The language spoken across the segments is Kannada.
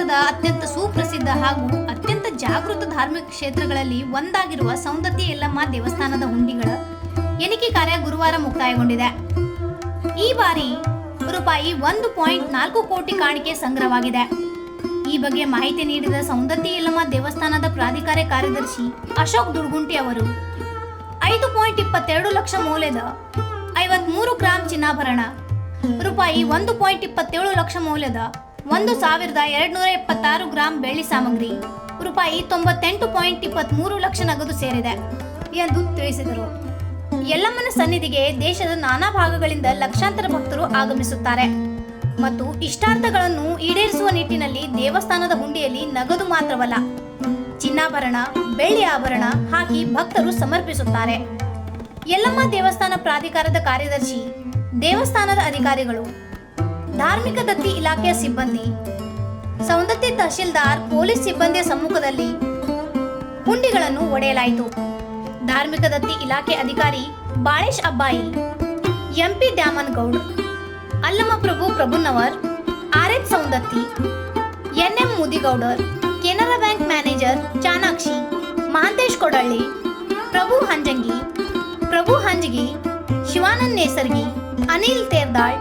ಅತ್ಯಂತ ಸುಪ್ರಸಿದ್ಧ ಹಾಗೂ ಅತ್ಯಂತ ಜಾಗೃತ ಧಾರ್ಮಿಕ ಕ್ಷೇತ್ರಗಳಲ್ಲಿ ಒಂದಾಗಿರುವ ಸೌಂದತಿ ಎಲ್ಲಮ್ಮ ದೇವಸ್ಥಾನದ ಹುಂಡಿಗಳ ಎಣಿಕೆ ಕಾರ್ಯ ಗುರುವಾರ ಮುಕ್ತಾಯಗೊಂಡಿದೆ. ಈ ಬಾರಿ ರೂಪಾಯಿ ಒಂದು ಪಾಯಿಂಟ್ ನಾಲ್ಕು ಕೋಟಿ ಕಾಣಿಕೆ ಸಂಗ್ರಹವಾಗಿದೆ. ಈ ಬಗ್ಗೆ ಮಾಹಿತಿ ನೀಡಿದ ಸೌಂದತಿ ಯಲ್ಲಮ್ಮ ದೇವಸ್ಥಾನದ ಪ್ರಾಧಿಕಾರ ಕಾರ್ಯದರ್ಶಿ ಅಶೋಕ್ ದುರ್ಗುಂಟಿ ಅವರು, ಐದು ಪಾಯಿಂಟ್ ಇಪ್ಪತ್ತೆರಡು ಲಕ್ಷ ಮೌಲ್ಯದ ಐವತ್ಮೂರು ಗ್ರಾಂ ಚಿನ್ನಾಭರಣ, ರೂಪಾಯಿ ಒಂದು ಪಾಯಿಂಟ್ ಇಪ್ಪತ್ತೇಳು ಲಕ್ಷ ಮೌಲ್ಯದ ಒಂದು ಸಾವಿರದ ಎರಡ್ನೂರ ಎಪ್ಪತ್ತಾರು ಗ್ರಾಂ ಬೆಳ್ಳಿ ಸಾಮಗ್ರಿ. ರೂಪಾಯಿ ತೊಂಬತ್ತೆಂಟು ಪಾಯಿಂಟ್ ಇಪ್ಪತ್ಮೂರು ಲಕ್ಷ ನಗದು ಸೇರಿದೆ ಎಂದು ತಿಳಿಸಿದರು. ಯಲ್ಲಮ್ಮನ ಸನ್ನಿಧಿಗೆ ದೇಶದ ನಾನಾ ಭಾಗಗಳಿಂದ ಲಕ್ಷಾಂತರ ಭಕ್ತರು ಆಗಮಿಸುತ್ತಾರೆ. ಮತ್ತು ಇಷ್ಟಾರ್ಥಗಳನ್ನು ಈಡೇರಿಸುವ ನಿಟ್ಟಿನಲ್ಲಿ ದೇವಸ್ಥಾನದ ಹುಂಡಿಯಲ್ಲಿ ನಗದು ಮಾತ್ರವಲ್ಲ, ಚಿನ್ನಾಭರಣ, ಬೆಳ್ಳಿ ಆಭರಣ ಹಾಕಿ ಭಕ್ತರು ಸಮರ್ಪಿಸುತ್ತಾರೆ. ಯಲ್ಲಮ್ಮ ದೇವಸ್ಥಾನ ಪ್ರಾಧಿಕಾರದ ಕಾರ್ಯದರ್ಶಿ, ದೇವಸ್ಥಾನದ ಅಧಿಕಾರಿಗಳು ಧಾರ್ಮಿಕ ದತ್ತಿ ಇಲಾಖೆಯ ಸಿಬ್ಬಂದಿ. ಸೌಂದತ್ತಿ ತಹಶೀಲ್ದಾರ್, ಪೊಲೀಸ್ ಸಿಬ್ಬಂದಿಯ ಸಮ್ಮುಖದಲ್ಲಿ ಹುಂಡಿಗಳನ್ನು ಒಡೆಯಲಾಯಿತು. ಧಾರ್ಮಿಕ ದತ್ತಿ ಇಲಾಖೆ ಅಧಿಕಾರಿ Balesh Abbayi, MP Dyamangoud Allama Prabhu Prabhunavar, R H Soundatti NM Mudigoudar, Canara bank manager Chanakshi Mahantesh Kodalli, Prabhu Hanjangi, Prabhu Hanjagi, Shivanand Nesargi, Anil Terdal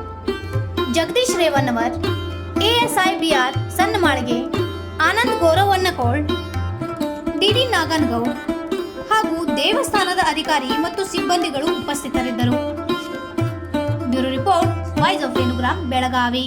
Jagadish Revannavar R BR Sannamalige Anand Gouravannakol DD Nagangoud ಹಾಗೂ ದೇವಸ್ಥಾನದ ಅಧಿಕಾರಿ ಮತ್ತು ಸಿಬ್ಬಂದಿಗಳು ಉಪಸ್ಥಿತರಿದ್ದರು. Bureau report, voice of Renugram, Belagavi.